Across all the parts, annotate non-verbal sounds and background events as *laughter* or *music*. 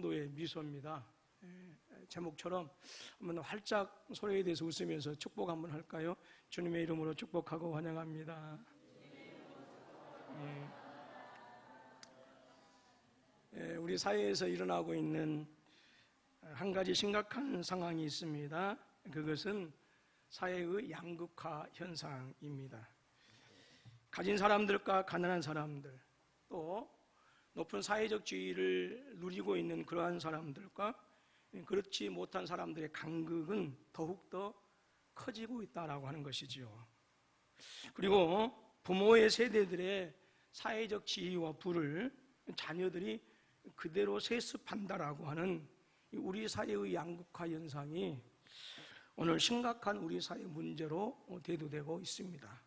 도의 미소입니다. 예, 제목처럼 한번 활짝 소리에 대해서 웃으면서 축복 한번 할까요? 주님의 이름으로 축복하고 환영합니다. 예. 예, 우리 사회에서 일어나고 있는 한 가지 심각한 상황이 있습니다. 그것은 사회의 양극화 현상입니다. 가진 사람들과 가난한 사람들, 또 높은 사회적 지위를 누리고 있는 그러한 사람들과 그렇지 못한 사람들의 간극은 더욱더 커지고 있다라고 하는 것이지요. 그리고 부모의 세대들의 사회적 지위와 부를 자녀들이 그대로 세습한다라고 하는 우리 사회의 양극화 현상이 오늘 심각한 우리 사회 문제로 대두되고 있습니다.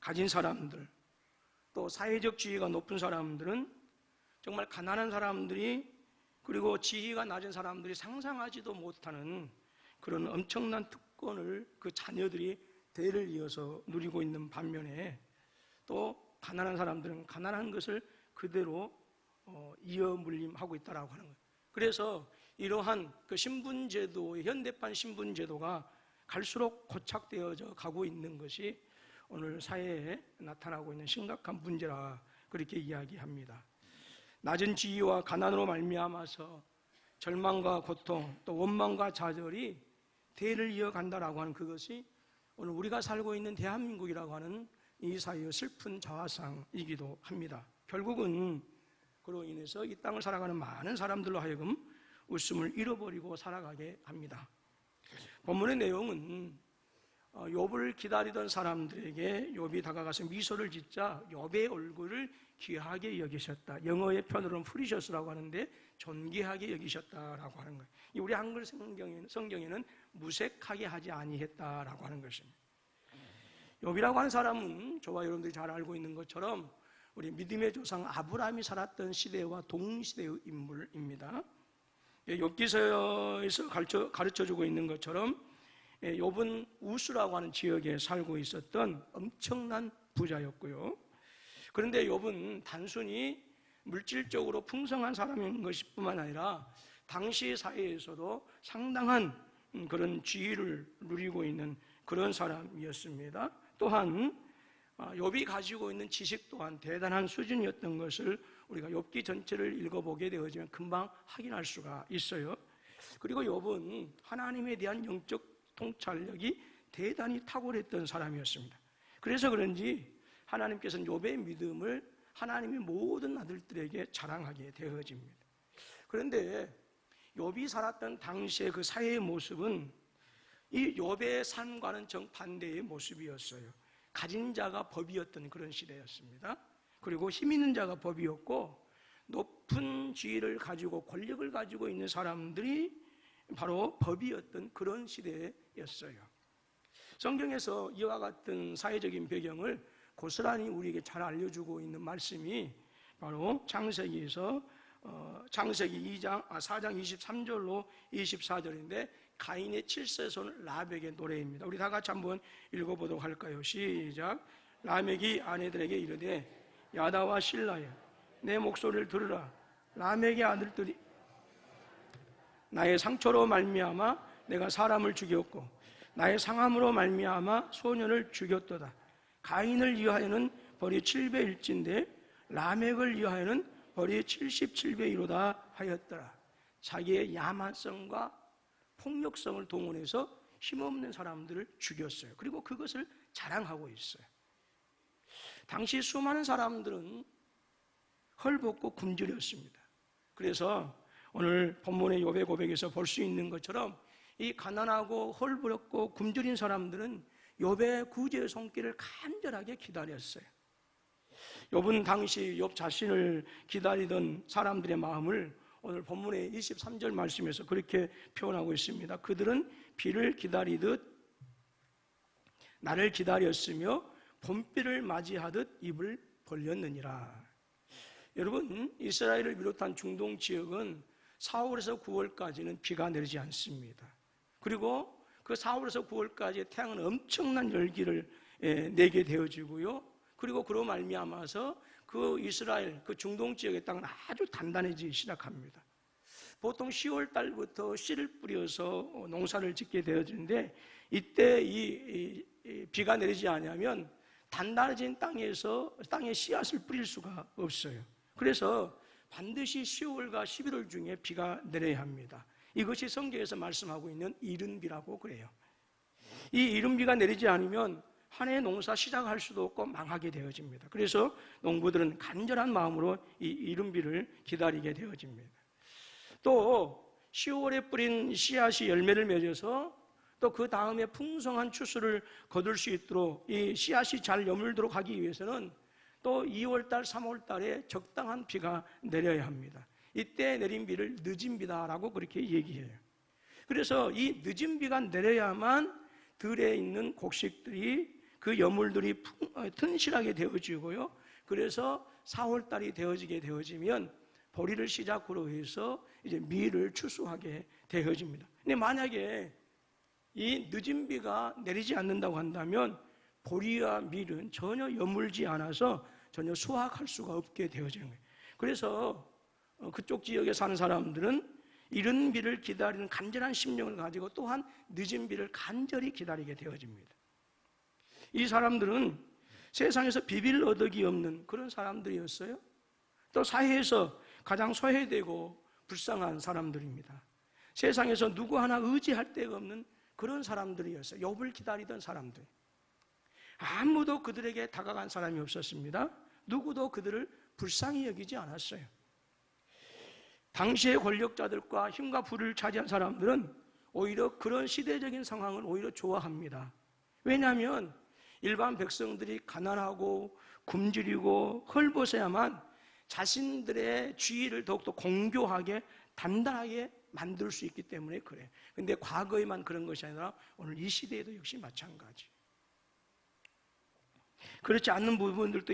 가진 사람들, 또 사회적 지위가 높은 사람들은 정말 가난한 사람들이 그리고 지위가 낮은 사람들이 상상하지도 못하는 그런 엄청난 특권을 그 자녀들이 대를 이어서 누리고 있는 반면에 또 가난한 사람들은 가난한 것을 그대로 어, 이어 물림하고 있다라고 하는 거예요. 그래서 이러한 그 신분제도의 현대판 신분제도가 갈수록 고착되어져 가고 있는 것이 오늘 사회에 나타나고 있는 심각한 문제라 그렇게 이야기합니다. 낮은 지위와 가난으로 말미암아서 절망과 고통 또 원망과 좌절이 대를 이어간다라고 하는 그것이 오늘 우리가 살고 있는 대한민국이라고 하는 이 사회의 슬픈 자화상이기도 합니다. 결국은 그로 인해서 이 땅을 살아가는 많은 사람들로 하여금 웃음을 잃어버리고 살아가게 합니다. 본문의 내용은 어, 욥을 기다리던 사람들에게 욥이 다가가서 미소를 짓자 욥의 얼굴을 귀하게 여기셨다. 영어의 편으로는 프리셔스라고 하는데 존귀하게 여기셨다라고 하는 거예요. 우리 한글 성경에는, 성경에는 무색하게 하지 아니했다라고 하는 것입니다. 욥이라고 하는 사람은 저와 여러분들이 잘 알고 있는 것처럼 우리 믿음의 조상 아브라함이 살았던 시대와 동시대의 인물입니다. 욥기서에서 가르쳐, 가르쳐 주고 있는 것처럼 욥은 우수라고 하는 지역에 살고 있었던 엄청난 부자였고요. 그런데 욥은 단순히 물질적으로 풍성한 사람인 것뿐만 아니라 당시 사회에서도 상당한 그런 지위를 누리고 있는 그런 사람이었습니다. 또한 욥이 가지고 있는 지식 또한 대단한 수준이었던 것을 우리가 욥기 전체를 읽어보게 되어지면 금방 확인할 수가 있어요. 그리고 욥은 하나님에 대한 영적 통찰력이 대단히 탁월했던 사람이었습니다. 그래서 그런지 하나님께서는 욥의 믿음을 하나님의 모든 아들들에게 자랑하게 되어집니다. 그런데 욥이 살았던 당시의 그 사회의 모습은 이 욥의 삶과는 정반대의 모습이었어요. 가진 자가 법이었던 그런 시대였습니다. 그리고 힘 있는 자가 법이었고 높은 지위를 가지고 권력을 가지고 있는 사람들이 바로 법이었던 그런 시대였어요. 성경에서 이와 같은 사회적인 배경을 고스란히 우리에게 잘 알려주고 있는 말씀이 바로 창세기에서 어, 창세기 2장, 아, 4장 23절로 24절인데 가인의 칠세손 라벡의 노래입니다. 우리 다 같이 한번 읽어보도록 할까요? 시작. 라멕이 아내들에게 이르되 야다와 신라야 내 목소리를 들으라. 라멕의 아들들이 나의 상처로 말미암아 내가 사람을 죽였고 나의 상함으로 말미암아 소년을 죽였도다. 가인을 위하여는 벌이 7배 1진데 라멕을 위하여는 벌이 77배 1로다 하였더라. 자기의 야만성과 폭력성을 동원해서 힘없는 사람들을 죽였어요. 그리고 그것을 자랑하고 있어요. 당시 수많은 사람들은 헐벗고 굶주렸습니다. 그래서 오늘 본문의 요배 고백에서 볼 수 있는 것처럼 이 가난하고 헐부럽고 굶주린 사람들은 욥의 구제의 손길을 간절하게 기다렸어요. 욥은 당시 욥 자신을 기다리던 사람들의 마음을 오늘 본문의 23절 말씀에서 그렇게 표현하고 있습니다. 그들은 비를 기다리듯 나를 기다렸으며 봄비를 맞이하듯 입을 벌렸느니라. 여러분, 이스라엘을 비롯한 중동 지역은 4월에서 9월까지는 비가 내리지 않습니다. 그리고 그 4월에서 9월까지 태양은 엄청난 열기를 예, 내게 되어지고요. 그리고 그로 말미암아서 그 이스라엘 그 중동 지역의 땅은 아주 단단해지기 시작합니다. 보통 10월 달부터 씨를 뿌려서 농사를 짓게 되어지는데 이때 이, 비가 내리지 않으면 단단해진 땅에서 땅에 씨앗을 뿌릴 수가 없어요. 그래서 반드시 10월과 11월 중에 비가 내려야 합니다. 이것이 성경에서 말씀하고 있는 이른비라고 그래요. 이 이른비가 내리지 않으면 한해 농사 시작할 수도 없고 망하게 되어집니다. 그래서 농부들은 간절한 마음으로 이 이른비를 기다리게 되어집니다. 또 10월에 뿌린 씨앗이 열매를 맺어서 또 그 다음에 풍성한 추수를 거둘 수 있도록 이 씨앗이 잘 여물도록 하기 위해서는 또 2월달, 3월달에 적당한 비가 내려야 합니다. 이때 내린 비를 늦은 비다라고 그렇게 얘기해요. 그래서 이 늦은 비가 내려야만 들에 있는 곡식들이 그 여물들이 풍- 어, 튼실하게 되어지고요. 그래서 4월달이 되어지게 되어지면 보리를 시작으로 해서 이제 밀을 추수하게 되어집니다. 근데 만약에 이 늦은 비가 내리지 않는다고 한다면 보리와 밀은 전혀 여물지 않아서 전혀 수확할 수가 없게 되어지는 거예요. 그래서 어, 그쪽 지역에 사는 사람들은 이른 비를 기다리는 간절한 심령을 가지고 또한 늦은 비를 간절히 기다리게 되어집니다. 이 사람들은 세상에서 비빌 어덕이 없는 그런 사람들이었어요. 또 사회에서 가장 소외되고 불쌍한 사람들입니다. 세상에서 누구 하나 의지할 데가 없는 그런 사람들이었어요. 욥을 기다리던 사람들. 아무도 그들에게 다가간 사람이 없었습니다. 누구도 그들을 불쌍히 여기지 않았어요. 당시의 권력자들과 힘과 부를 차지한 사람들은 오히려 그런 시대적인 상황을 오히려 좋아합니다. 왜냐하면 일반 백성들이 가난하고 굶주리고 헐벗어야만 자신들의 주의를 더욱더 공교하게 단단하게 만들 수 있기 때문에 그래. 근데 과거에만 그런 것이 아니라 오늘 이 시대에도 역시 마찬가지. 그렇지 않는 부분들도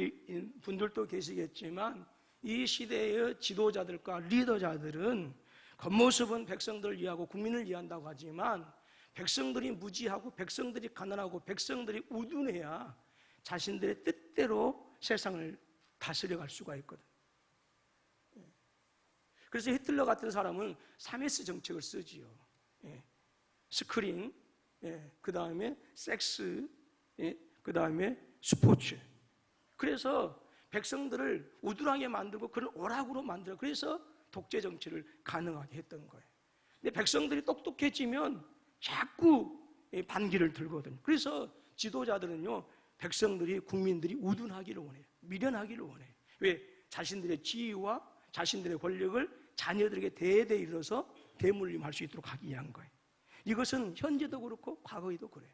분들도 계시겠지만 이 시대의 지도자들과 리더자들은 겉모습은 백성들을 위하고 국민을 위한다고 하지만 백성들이 무지하고 백성들이 가난하고 백성들이 우둔해야 자신들의 뜻대로 세상을 다스려갈 수가 있거든. 그래서 히틀러 같은 사람은 3S 정책을 쓰지요. 예. 스크린, 예. 그 다음에 섹스, 예. 그 다음에 스포츠. 그래서 백성들을 우둔하게 만들고 그런 오락으로 만들어. 그래서 독재 정치를 가능하게 했던 거예요. 근데 백성들이 똑똑해지면 자꾸 반기를 들거든요. 그래서 지도자들은요, 백성들이, 국민들이 우둔하기를 원해요. 미련하기를 원해요. 왜? 자신들의 지위와 자신들의 권력을 자녀들에게 대대 이뤄서 대물림할 수 있도록 하기 위한 거예요. 이것은 현재도 그렇고 과거에도 그래요.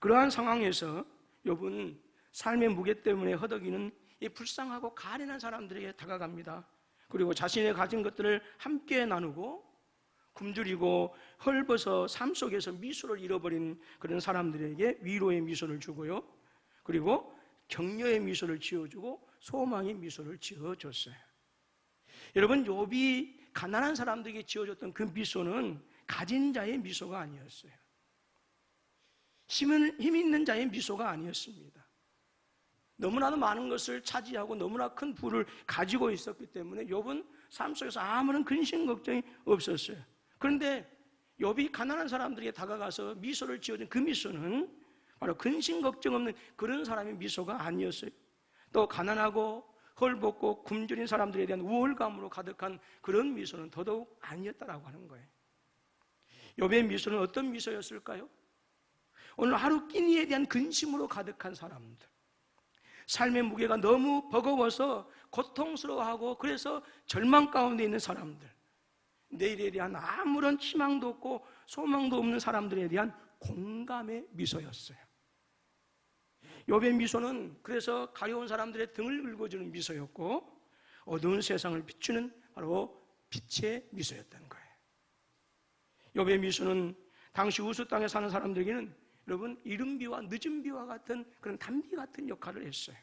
그러한 상황에서 여분 삶의 무게 때문에 허덕이는 이 불쌍하고 가련한 사람들에게 다가갑니다. 그리고 자신의 가진 것들을 함께 나누고 굶주리고 헐벗어 삶 속에서 미소를 잃어버린 그런 사람들에게 위로의 미소를 주고요. 그리고 격려의 미소를 지어주고 소망의 미소를 지어줬어요. 여러분 욥이 가난한 사람들에게 지어줬던 그 미소는 가진 자의 미소가 아니었어요. 힘 있는 자의 미소가 아니었습니다. 너무나도 많은 것을 차지하고 너무나 큰 부를 가지고 있었기 때문에 욥은 삶 속에서 아무런 근심 걱정이 없었어요. 그런데 욥이 가난한 사람들에게 다가가서 미소를 지어준 그 미소는 바로 근심 걱정 없는 그런 사람의 미소가 아니었어요. 또 가난하고 헐벗고 굶주린 사람들에 대한 우월감으로 가득한 그런 미소는 더더욱 아니었다라고 하는 거예요. 욥의 미소는 어떤 미소였을까요? 오늘 하루 끼니에 대한 근심으로 가득한 사람들. 삶의 무게가 너무 버거워서 고통스러워하고 그래서 절망 가운데 있는 사람들. 내일에 대한 아무런 희망도 없고 소망도 없는 사람들에 대한 공감의 미소였어요. 욥의 미소는 그래서 가려운 사람들의 등을 긁어주는 미소였고 어두운 세상을 비추는 바로 빛의 미소였던 거예요. 욥의 미소는 당시 우수 땅에 사는 사람들에게는 여러분 이른 비와 늦은 비와 같은 그런 단비 같은 역할을 했어요.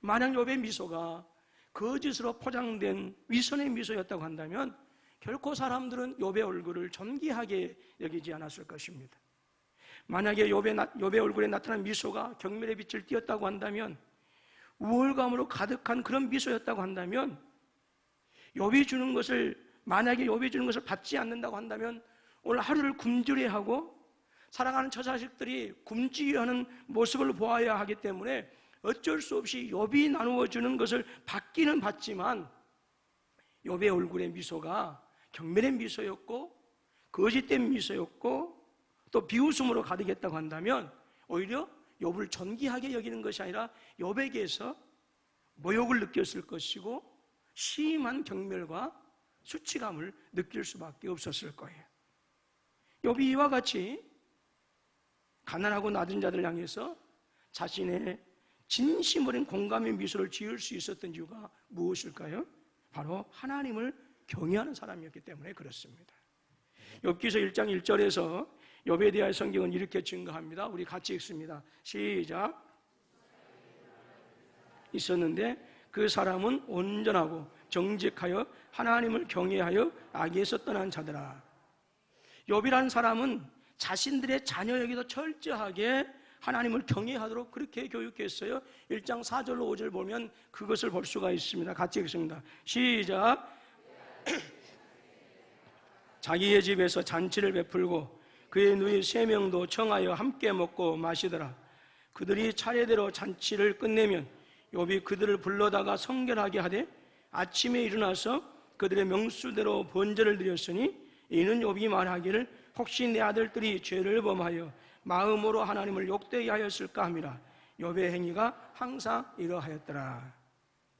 만약 욥의 미소가 거짓으로 포장된 위선의 미소였다고 한다면 결코 사람들은 욥의 얼굴을 존귀하게 여기지 않았을 것입니다. 만약에 욥의, 나, 욥의 얼굴에 나타난 미소가 경멸의 빛을 띄었다고 한다면 우월감으로 가득한 그런 미소였다고 한다면 욥이 주는 것을 만약에 욥이 주는 것을 받지 않는다고 한다면 오늘 하루를 굶주려하고 사랑하는 처자식들이 굶주려하는 모습을 보아야 하기 때문에 어쩔 수 없이 욥이 나누어 주는 것을 받기는 받지만 욥의 얼굴의 미소가 경멸의 미소였고 거짓된 미소였고 또 비웃음으로 가득했다고 한다면 오히려 욥을 존귀하게 여기는 것이 아니라 욥에게서 모욕을 느꼈을 것이고 심한 경멸과 수치감을 느낄 수밖에 없었을 거예요. 욥이 이와 같이 가난하고 낮은 자들 향해서 자신의 진심 어린 공감의 미소를 지을 수 있었던 이유가 무엇일까요? 바로 하나님을 경외하는 사람이었기 때문에 그렇습니다. 욥기서 1장 1절에서 욥에 대한 성경은 이렇게 증거합니다. 우리 같이 읽습니다. 시작. 있었는데 그 사람은 온전하고 정직하여 하나님을 경외하여 악에서 떠난 자들아. 욥이라는 사람은 자신들의 자녀 에게도 철저하게 하나님을 경외하도록 그렇게 교육했어요. 1장 4절로 5절 보면 그것을 볼 수가 있습니다. 같이 읽습니다. 시작. *clears throat* 자기의 집에서 잔치를 베풀고 그의 누이 세 명도 청하여 함께 먹고 마시더라. 그들이 차례대로 잔치를 끝내면 욥이 그들을 불러다가 성결하게 하되 아침에 일어나서 그들의 명수대로 번제를 드렸으니 이는 욥이 말하기를 혹시 내 아들들이 죄를 범하여 마음으로 하나님을 욕되게 하였을까 함이라 욥의 행위가 항상 이러하였더라.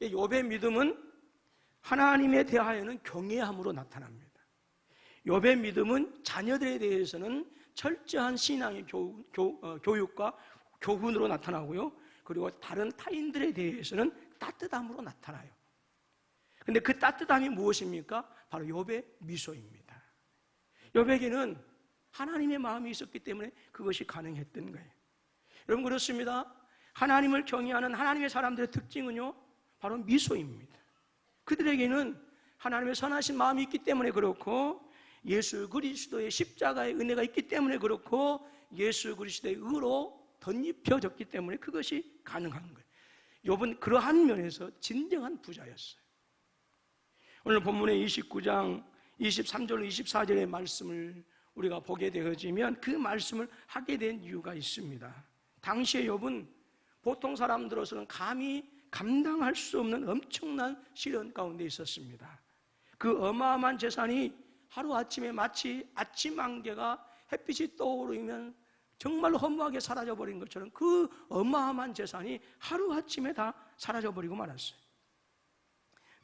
이 욥의 믿음은 하나님에 대하여는 경외함으로 나타납니다. 욥의 믿음은 자녀들에 대해서는 철저한 신앙의 교, 교, 어, 교육과 교훈으로 나타나고요. 그리고 다른 타인들에 대해서는 따뜻함으로 나타나요. 근데 그 따뜻함이 무엇입니까? 바로 욥의 미소입니다. 욥에게는 하나님의 마음이 있었기 때문에 그것이 가능했던 거예요. 여러분 그렇습니다. 하나님을 경외하는 하나님의 사람들의 특징은요, 바로 미소입니다. 그들에게는 하나님의 선하신 마음이 있기 때문에 그렇고 예수 그리스도의 십자가의 은혜가 있기 때문에 그렇고 예수 그리스도의 의로 덧입혀졌기 때문에 그것이 가능한 거예요. 욥은 그러한 면에서 진정한 부자였어요. 오늘 본문의 29장 23절 24절의 말씀을 우리가 보게 되어지면 그 말씀을 하게 된 이유가 있습니다. 당시의 욥은 보통 사람들로서는 감히 감당할 수 없는 엄청난 시련 가운데 있었습니다. 그 어마어마한 재산이 하루아침에 마치 아침 안개가 햇빛이 떠오르면 정말로 허무하게 사라져버린 것처럼 그 어마어마한 재산이 하루아침에 다 사라져버리고 말았어요.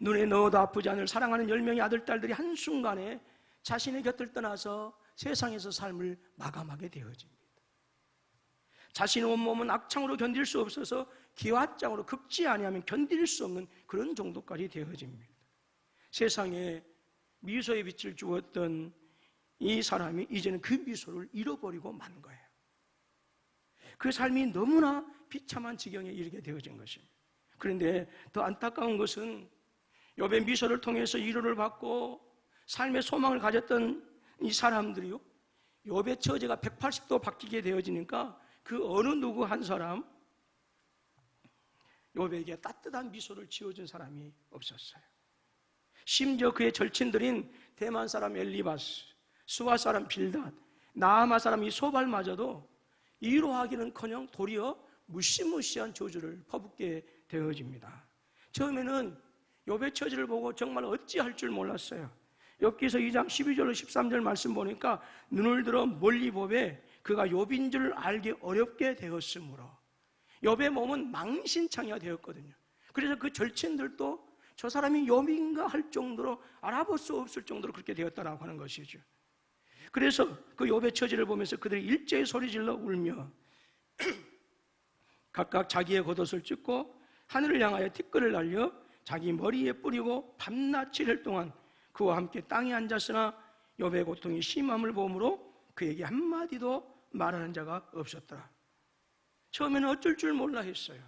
눈에 넣어도 아프지 않을 사랑하는 열 명의 아들, 딸들이 한순간에 자신의 곁을 떠나서 세상에서 삶을 마감하게 되어집니다. 자신의 온몸은 악창으로 견딜 수 없어서 기와장으로 극지 아니하면 견딜 수 없는 그런 정도까지 되어집니다. 세상에 미소의 빛을 주었던 이 사람이 이제는 그 미소를 잃어버리고 만 거예요. 그 삶이 너무나 비참한 지경에 이르게 되어진 것입니다. 그런데 더 안타까운 것은 욥의 미소를 통해서 위로를 받고 삶의 소망을 가졌던 이 사람들이요. 욥의 처제가 180도 바뀌게 되어지니까 그 어느 누구 한 사람 욥에게 따뜻한 미소를 지어준 사람이 없었어요. 심지어 그의 절친들인 대만 사람 엘리바스, 수아 사람 빌닷, 나아마 사람 이 소발마저도 이로하기는커녕 도리어 무시무시한 저주를 퍼붓게 되어집니다. 처음에는 욥의 처지를 보고 정말 어찌할 줄 몰랐어요. 여기서 2장 12절로 13절 말씀 보니까 눈을 들어 멀리 보배 그가 욥인 줄 알기 어렵게 되었으므로 욥의 몸은 망신창이가 되었거든요. 그래서 그 절친들도 저 사람이 욥인가 할 정도로 알아볼 수 없을 정도로 그렇게 되었다라고 하는 것이죠. 그래서 그 욥의 처지를 보면서 그들이 일제히 소리질러 울며 *clears throat* 각각 자기의 겉옷을 찢고 하늘을 향하여 티끌을 날려 자기 머리에 뿌리고 밤낮 7일 동안 그와 함께 땅에 앉았으나 욥의 고통이 심함을 보므로 그에게 한마디도 말하는 자가 없었더라. 처음에는 어쩔 줄 몰라 했어요.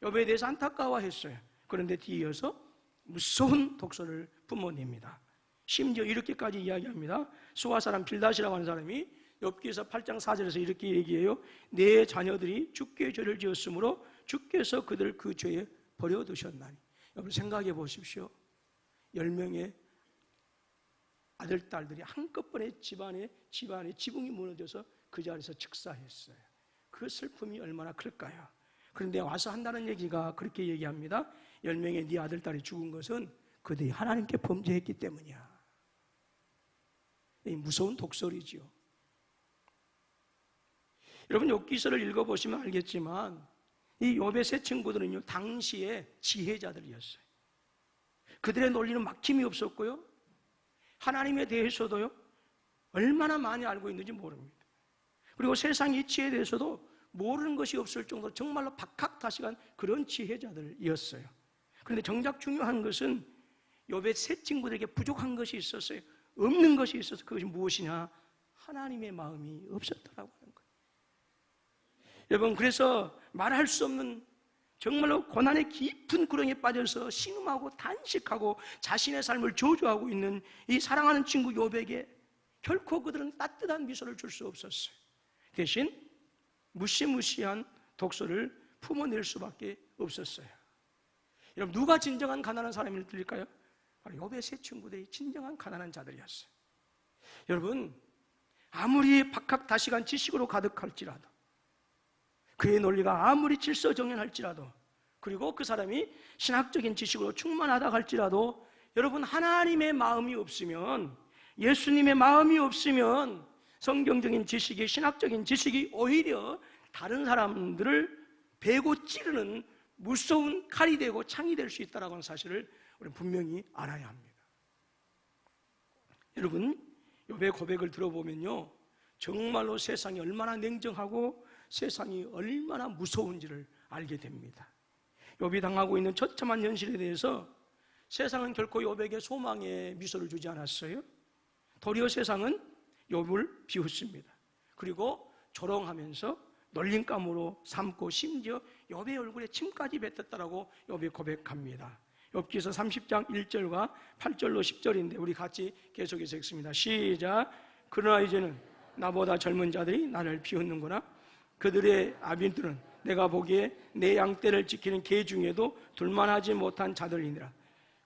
욥에 대해서 안타까워했어요. 그런데 뒤이어서 무서운 독소를 뿜어냅니다. 심지어 이렇게까지 이야기합니다. 수아 사람 빌닷이라고 하는 사람이 엽기서 8장 4절에서 이렇게 얘기해요. 내 자녀들이 죽게 죄를 지었으므로 주께서 그들 그 죄에 버려두셨나니. 여러분 생각해 보십시오. 열명의 아들, 딸들이 한꺼번에 집안에, 집안에 지붕이 무너져서 그 자리에서 즉사했어요. 그 슬픔이 얼마나 클까요? 그런데 와서 한다는 얘기가 그렇게 얘기합니다. 열 명의 네 아들, 딸이 죽은 것은 그들이 하나님께 범죄했기 때문이야. 이 무서운 독설이지요. 여러분 욥기서를 읽어보시면 알겠지만 이 욥의 세 친구들은요 당시의 지혜자들이었어요. 그들의 논리는 막힘이 없었고요. 하나님에 대해서도요 얼마나 많이 알고 있는지 모릅니다. 그리고 세상 이치에 대해서도 모르는 것이 없을 정도로 정말로 박학다식한 그런 지혜자들이었어요. 그런데 정작 중요한 것은 욥의 세 친구들에게 부족한 것이 있었어요. 없는 것이 있어서 그것이 무엇이냐? 하나님의 마음이 없었더라고 하는 거예요. 여러분, 그래서 말할 수 없는 정말로 고난의 깊은 구렁에 빠져서 신음하고 단식하고 자신의 삶을 저주하고 있는 이 사랑하는 친구 욥에게 결코 그들은 따뜻한 미소를 줄 수 없었어요. 대신 무시무시한 독소를 품어낼 수밖에 없었어요. 여러분 누가 진정한 가난한 사람일 들릴까요? 바로 욥의 세 친구들이 진정한 가난한 자들이었어요. 여러분 아무리 박학다식한 지식으로 가득할지라도 그의 논리가 아무리 질서정연할지라도 그리고 그 사람이 신학적인 지식으로 충만하다 할지라도 여러분 하나님의 마음이 없으면 예수님의 마음이 없으면 성경적인 지식이 신학적인 지식이 오히려 다른 사람들을 베고 찌르는 무서운 칼이 되고 창이 될 수 있다는 라 사실을 우리는 분명히 알아야 합니다. 여러분, 욥의 고백을 들어보면요. 정말로 세상이 얼마나 냉정하고 세상이 얼마나 무서운지를 알게 됩니다. 욥이 당하고 있는 처참한 현실에 대해서 세상은 결코 욥에게 소망의 미소를 주지 않았어요. 도리어 세상은 욥을 비웃습니다. 그리고 조롱하면서 놀림감으로 삼고 심지어 욥의 얼굴에 침까지 뱉었다라고 욥이 고백합니다. 욥기서 30장 1절과 8절로 10절인데 우리 같이 계속해서 읽습니다. 시작. 그러나 이제는 나보다 젊은 자들이 나를 비웃는구나. 그들의 아빈들은 내가 보기에 내 양떼를 지키는 개 중에도 둘만하지 못한 자들이니라.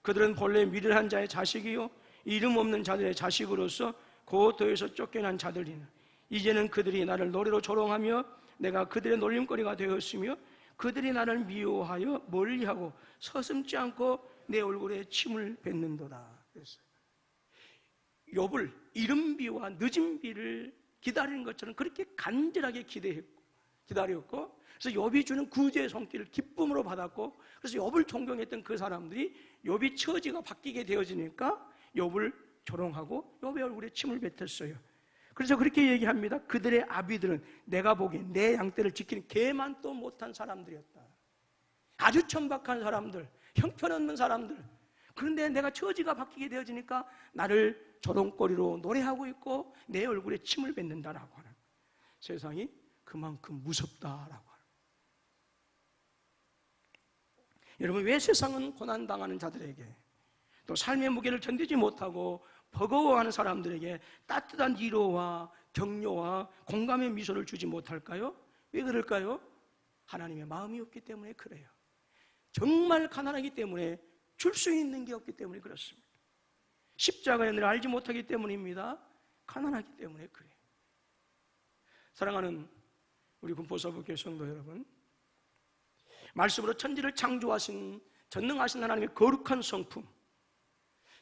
그들은 본래 미련한 자의 자식이요 이름 없는 자들의 자식으로서 고도에서 쫓겨난 자들이나 이제는 그들이 나를 노래로 조롱하며 내가 그들의 놀림거리가 되었으며 그들이 나를 미워하여 멀리하고 서슴지 않고 내 얼굴에 침을 뱉는도다. 욥을 이른비와 늦은비를 기다리는 것처럼 그렇게 간절하게 기대했고 기다렸고 그래서 욥이 주는 구제의 손길을 기쁨으로 받았고 그래서 욥을 존경했던 그 사람들이 욥이 처지가 바뀌게 되어지니까 욥을 조롱하고 욥의 얼굴에 침을 뱉었어요. 그래서 그렇게 얘기합니다. 그들의 아비들은 내가 보기엔 내 양떼를 지키는 개만 또 못한 사람들이었다. 아주 천박한 사람들, 형편없는 사람들. 그런데 내가 처지가 바뀌게 되어지니까 나를 조롱거리로 노래하고 있고 내 얼굴에 침을 뱉는다라고 하는 세상이 그만큼 무섭다라고 하는 여러분 왜 세상은 고난 당하는 자들에게 또 삶의 무게를 견디지 못하고 버거워하는 사람들에게 따뜻한 위로와 격려와 공감의 미소를 주지 못할까요? 왜 그럴까요? 하나님의 마음이 없기 때문에 그래요. 정말 가난하기 때문에 줄 수 있는 게 없기 때문에 그렇습니다. 십자가의 은혜를 알지 못하기 때문입니다. 가난하기 때문에 그래요. 사랑하는 우리 군포서부교 성도 여러분, 말씀으로 천지를 창조하신 전능하신 하나님의 거룩한 성품,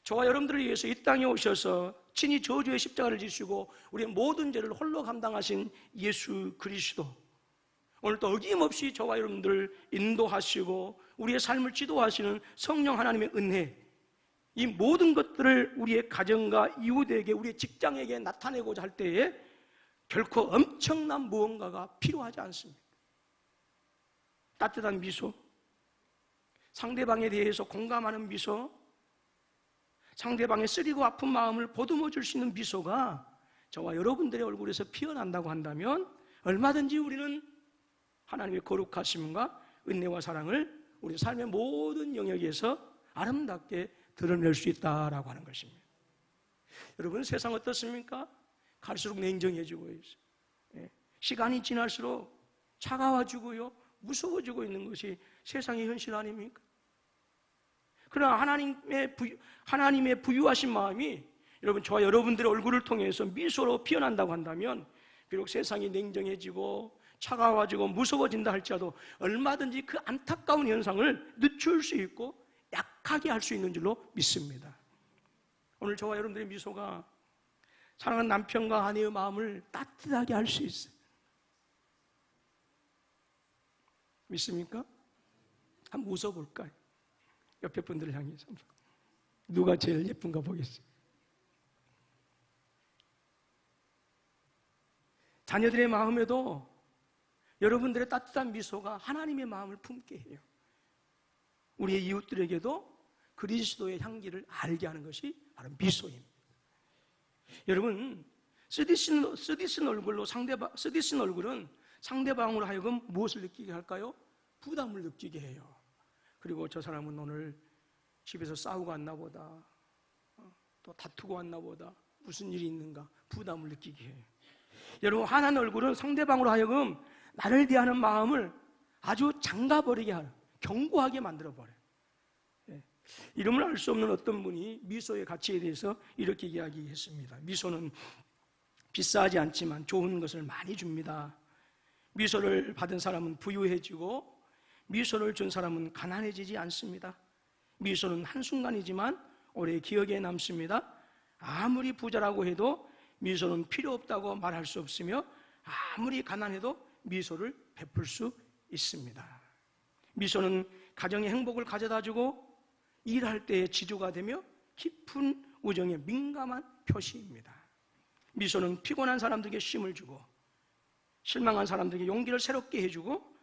저와 여러분들을 위해서 이 땅에 오셔서 친히 저주의 십자가를 지시고 우리의 모든 죄를 홀로 감당하신 예수 그리스도 오늘도 어김없이 저와 여러분들 인도하시고 우리의 삶을 지도하시는 성령 하나님의 은혜 이 모든 것들을 우리의 가정과 이웃에게 우리의 직장에게 나타내고자 할 때에 결코 엄청난 무언가가 필요하지 않습니다. 따뜻한 미소, 상대방에 대해서 공감하는 미소, 상대방의 쓰리고 아픈 마음을 보듬어 줄 수 있는 미소가 저와 여러분들의 얼굴에서 피어난다고 한다면 얼마든지 우리는 하나님의 거룩하심과 은혜와 사랑을 우리 삶의 모든 영역에서 아름답게 드러낼 수 있다라고 하는 것입니다. 여러분 세상 어떻습니까? 갈수록 냉정해지고 있어요. 예. 시간이 지날수록 차가워지고요, 무서워지고 있는 것이 세상의 현실 아닙니까? 그러나 하나님의 부유, 하나님의 부유하신 마음이 여러분 저와 여러분들의 얼굴을 통해서 미소로 피어난다고 한다면 비록 세상이 냉정해지고 차가워지고 무서워진다 할지라도 얼마든지 그 안타까운 현상을 늦출 수 있고 약하게 할 수 있는 줄로 믿습니다. 오늘 저와 여러분들의 미소가 사랑하는 남편과 아내의 마음을 따뜻하게 할 수 있어요. 믿습니까? 한번 웃어볼까요? 옆에 분들을 향해서 누가 제일 예쁜가 보겠어요. 자녀들의 마음에도 여러분들의 따뜻한 미소가 하나님의 마음을 품게 해요. 우리의 이웃들에게도 그리스도의 향기를 알게 하는 것이 바로 미소입니다. 여러분, 쓰디쓴, 쓰디쓴 얼굴로 상대방, 쓰디쓴 얼굴은 상대방으로 하여금 무엇을 느끼게 할까요? 부담을 느끼게 해요. 그리고 저 사람은 오늘 집에서 싸우고 왔나 보다. 어, 또 다투고 왔나 보다. 무슨 일이 있는가? 부담을 느끼게 해요. 여러분, 환한 얼굴은 상대방으로 하여금 나를 대하는 마음을 아주 장가버리게 하는, 견고하게 만들어버려요. 예. 이름을 알 수 없는 어떤 분이 미소의 가치에 대해서 이렇게 이야기했습니다. 미소는 비싸지 않지만 좋은 것을 많이 줍니다. 미소를 받은 사람은 부유해지고 미소를 준 사람은 가난해지지 않습니다. 미소는 한순간이지만 오래 기억에 남습니다. 아무리 부자라고 해도 미소는 필요 없다고 말할 수 없으며 아무리 가난해도 미소를 베풀 수 있습니다. 미소는 가정의 행복을 가져다 주고 일할 때의 지주가 되며 깊은 우정에 민감한 표시입니다. 미소는 피곤한 사람들에게 쉼을 주고 실망한 사람들에게 용기를 새롭게 해주고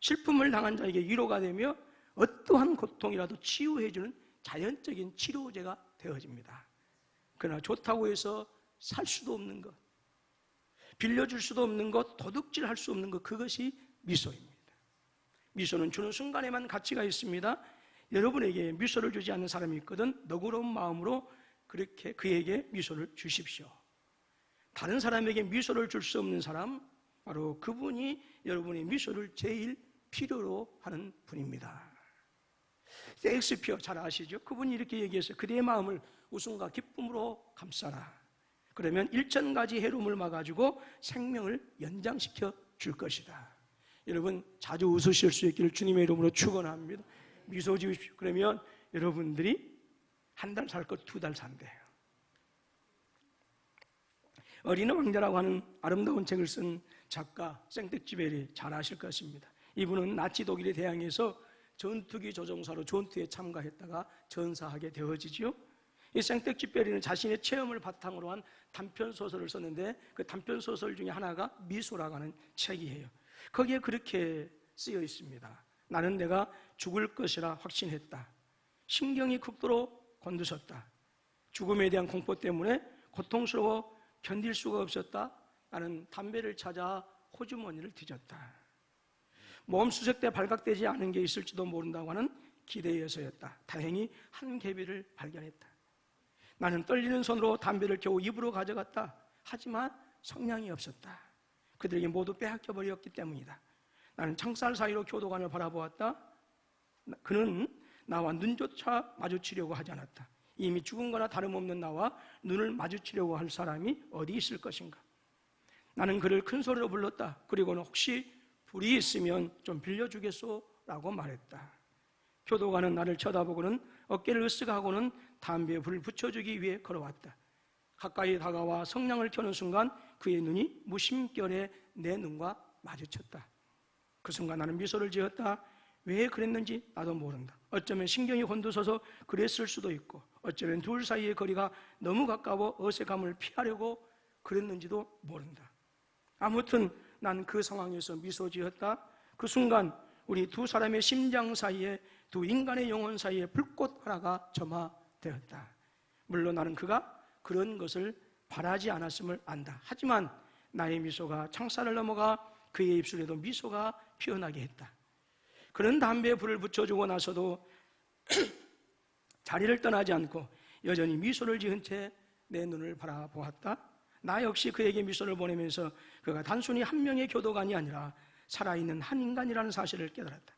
슬픔을 당한 자에게 위로가 되며 어떠한 고통이라도 치유해주는 자연적인 치료제가 되어집니다. 그러나 좋다고 해서 살 수도 없는 것, 빌려줄 수도 없는 것, 도둑질 할 수 없는 것, 그것이 미소입니다. 미소는 주는 순간에만 가치가 있습니다. 여러분에게 미소를 주지 않는 사람이 있거든 너그러운 마음으로 그렇게 그에게 미소를 주십시오. 다른 사람에게 미소를 줄 수 없는 사람, 바로 그분이 여러분의 미소를 제일 필요로 하는 분입니다. 섹스피어 잘 아시죠? 그분이 이렇게 얘기했어요. 그대의 마음을 웃음과 기쁨으로 감싸라. 그러면 일천 가지 해로움을 막아주고 생명을 연장시켜 줄 것이다. 여러분 자주 웃으실 수 있기를 주님의 이름으로 축원합니다. 미소 지으십시오. 그러면 여러분들이 한 달 살 것 두 달 산대요. 어린의 왕자라고 하는 아름다운 책을 쓴 작가 생텍쥐베리 잘 아실 것입니다. 이분은 나치 독일에 대항해서 전투기 조종사로 전투에 참가했다가 전사하게 되어지지요. 이 생텍쥐베리는 자신의 체험을 바탕으로 한 단편 소설을 썼는데 그 단편 소설 중에 하나가 미소라고 하는 책이에요. 거기에 그렇게 쓰여 있습니다. 나는 내가 죽을 것이라 확신했다. 신경이 극도로 곤두섰다. 죽음에 대한 공포 때문에 고통스러워 견딜 수가 없었다. 나는 담배를 찾아 호주머니를 뒤졌다. 모험 수색 때 발각되지 않은 게 있을지도 모른다고 하는 기대에서였다. 다행히 한 개비를 발견했다. 나는 떨리는 손으로 담배를 겨우 입으로 가져갔다. 하지만 성량이 없었다. 그들에게 모두 빼앗겨 버렸기 때문이다. 나는 창살 사이로 교도관을 바라보았다. 그는 나와 눈조차 마주치려고 하지 않았다. 이미 죽은 거나 다름없는 나와 눈을 마주치려고 할 사람이 어디 있을 것인가? 나는 그를 큰 소리로 불렀다. 그리고는 혹시 불이 있으면 좀 빌려주겠소? 라고 말했다. 교도관은 나를 쳐다보고는 어깨를 으쓱하고는 담배에 불을 붙여주기 위해 걸어왔다. 가까이 다가와 성냥을 켜는 순간 그의 눈이 무심결에 내 눈과 마주쳤다. 그 순간 나는 미소를 지었다. 왜 그랬는지 나도 모른다. 어쩌면 신경이 곤두서서 그랬을 수도 있고, 어쩌면 둘 사이의 거리가 너무 가까워 어색함을 피하려고 그랬는지도 모른다. 아무튼 난 그 상황에서 미소 지었다. 그 순간 우리 두 사람의 심장 사이에 두 인간의 영혼 사이에 불꽃 하나가 점화되었다. 물론 나는 그가 그런 것을 바라지 않았음을 안다. 하지만 나의 미소가 창살을 넘어가 그의 입술에도 미소가 피어나게 했다. 그런 담배에 불을 붙여주고 나서도 *clears throat* 자리를 떠나지 않고 여전히 미소를 지은 채 내 눈을 바라보았다. 나 역시 그에게 미소를 보내면서 그가 단순히 한 명의 교도관이 아니라 살아있는 한 인간이라는 사실을 깨달았다.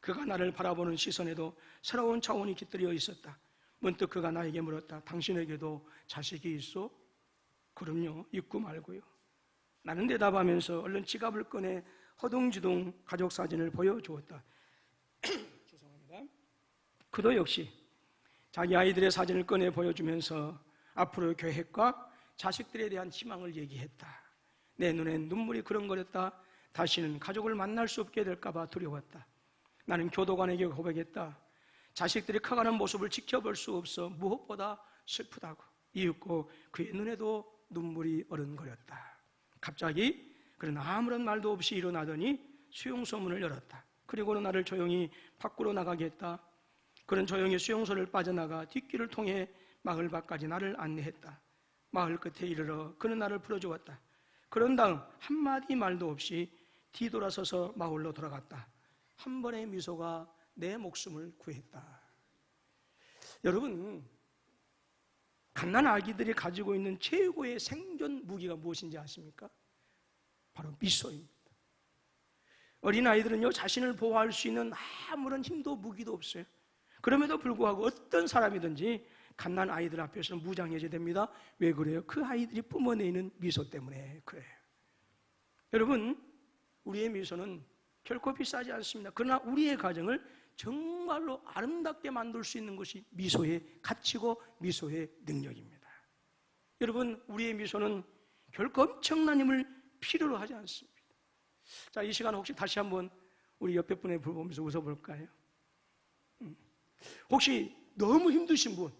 그가 나를 바라보는 시선에도 새로운 차원이 깃들여 있었다. 문득 그가 나에게 물었다. 당신에게도 자식이 있어? 그럼요. 있고 말고요. 나는 대답하면서 얼른 지갑을 꺼내 허둥지둥 가족 사진을 보여주었다. *coughs* 죄송합니다. 그도 역시 자기 아이들의 사진을 꺼내 보여주면서 앞으로의 계획과 자식들에 대한 희망을 얘기했다. 내 눈엔 눈물이 그렁거렸다. 다시는 가족을 만날 수 없게 될까봐 두려웠다. 나는 교도관에게 고백했다. 자식들이 커가는 모습을 지켜볼 수 없어 무엇보다 슬프다고 이윽고 그의 눈에도 눈물이 어른거렸다. 갑자기 그는 아무런 말도 없이 일어나더니 수용소 문을 열었다. 그리고는 나를 조용히 밖으로 나가게 했다. 그는 조용히 수용소를 빠져나가 뒷길을 통해 마을 밖까지 나를 안내했다. 마을 끝에 이르러 그는 나를 풀어주었다. 그런 다음 한마디 말도 없이 뒤돌아서서 마을로 돌아갔다. 한 번의 미소가 내 목숨을 구했다. 여러분, 갓난 아기들이 가지고 있는 최고의 생존 무기가 무엇인지 아십니까? 바로 미소입니다. 어린 아이들은요, 자신을 보호할 수 있는 아무런 힘도 무기도 없어요. 그럼에도 불구하고 어떤 사람이든지 갓난 아이들 앞에서는 무장해제 됩니다. 왜 그래요? 그 아이들이 뿜어내는 미소 때문에 그래요. 여러분, 우리의 미소는 결코 비싸지 않습니다. 그러나 우리의 가정을 정말로 아름답게 만들 수 있는 것이 미소의 가치고 미소의 능력입니다. 여러분, 우리의 미소는 결코 엄청난 힘을 필요로 하지 않습니다. 자, 이 시간 혹시 다시 한번 우리 옆에 분의 불 보면서 웃어볼까요? 음. 혹시 너무 힘드신 분,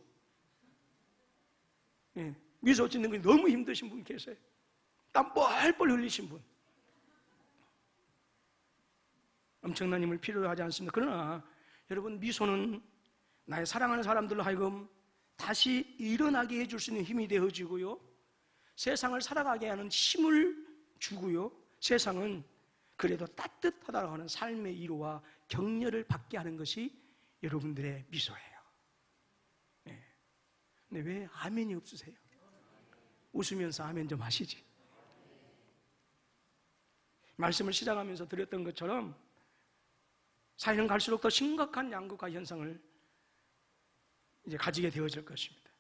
예, 미소 짓는 게 너무 힘드신 분 계세요? 땀 뻘뻘 흘리신 분. 엄청난 힘을 필요로 하지 않습니다. 그러나 여러분 미소는 나의 사랑하는 사람들로 하여금 다시 일어나게 해줄 수 있는 힘이 되어지고요. 세상을 살아가게 하는 힘을 주고요. 세상은 그래도 따뜻하다고 하는 삶의 위로와 격려를 받게 하는 것이 여러분들의 미소예요. 네. 근데 왜 아멘이 없으세요? 웃으면서 아멘 좀 하시지. 말씀을 시작하면서 드렸던 것처럼 사회는 갈수록 더 심각한 양극화 현상을 이제 가지게 되어질 것입니다.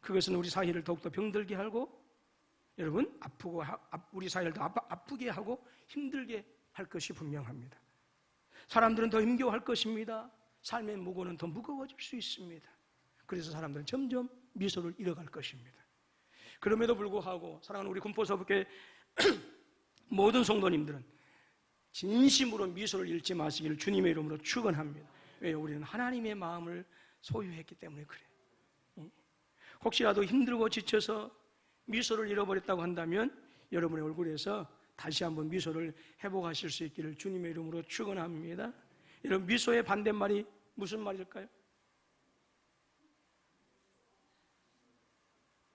그것은 우리 사회를 더욱더 병들게 하고 여러분 아프고 우리 사회를 더 아프게 하고 힘들게 할 것이 분명합니다. 사람들은 더 힘겨워할 것입니다. 삶의 무거는 더 무거워질 수 있습니다. 그래서 사람들은 점점 미소를 잃어갈 것입니다. 그럼에도 불구하고 사랑하는 우리 군포서부께 *clears throat* 모든 성도님들은 진심으로 미소를 잃지 마시기를 주님의 이름으로 축원합니다. 왜 우리는 하나님의 마음을 소유했기 때문에 그래. 혹시라도 힘들고 지쳐서 미소를 잃어버렸다고 한다면 여러분의 얼굴에서 다시 한번 미소를 회복하실 수 있기를 주님의 이름으로 축원합니다. 여러분 미소의 반대말이 무슨 말일까요?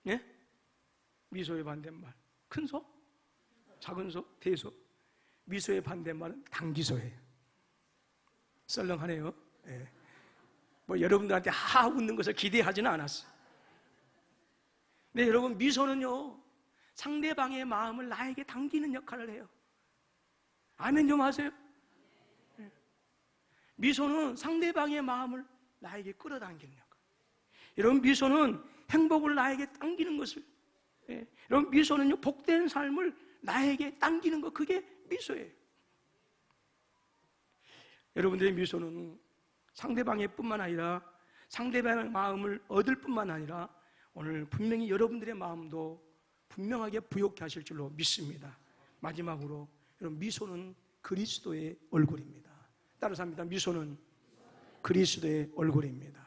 예? 미소의 반대말. 큰 소? 작은 소? 대소? 미소의 반대말은 당기소예요. 썰렁하네요. 예. 뭐 여러분들한테 하 웃는 것을 기대하지는 않았어요. 네, 여러분 미소는요 상대방의 마음을 나에게 당기는 역할을 해요. 아멘 좀 하세요. 예. 미소는 상대방의 마음을 나에게 끌어당기는 역할. 여러분 미소는 행복을 나에게 당기는 것을. 예. 여러분 미소는요 복된 삶을 나에게 당기는 것 그게 미소예요. 여러분들의 미소는 상대방의 뿐만 아니라 상대방의 마음을 얻을 뿐만 아니라 오늘 분명히 여러분들의 마음도 분명하게 부욕케 하실 줄로 믿습니다. 마지막으로 여러분 미소는 그리스도의 얼굴입니다. 따라서 합니다. 미소는 그리스도의 얼굴입니다.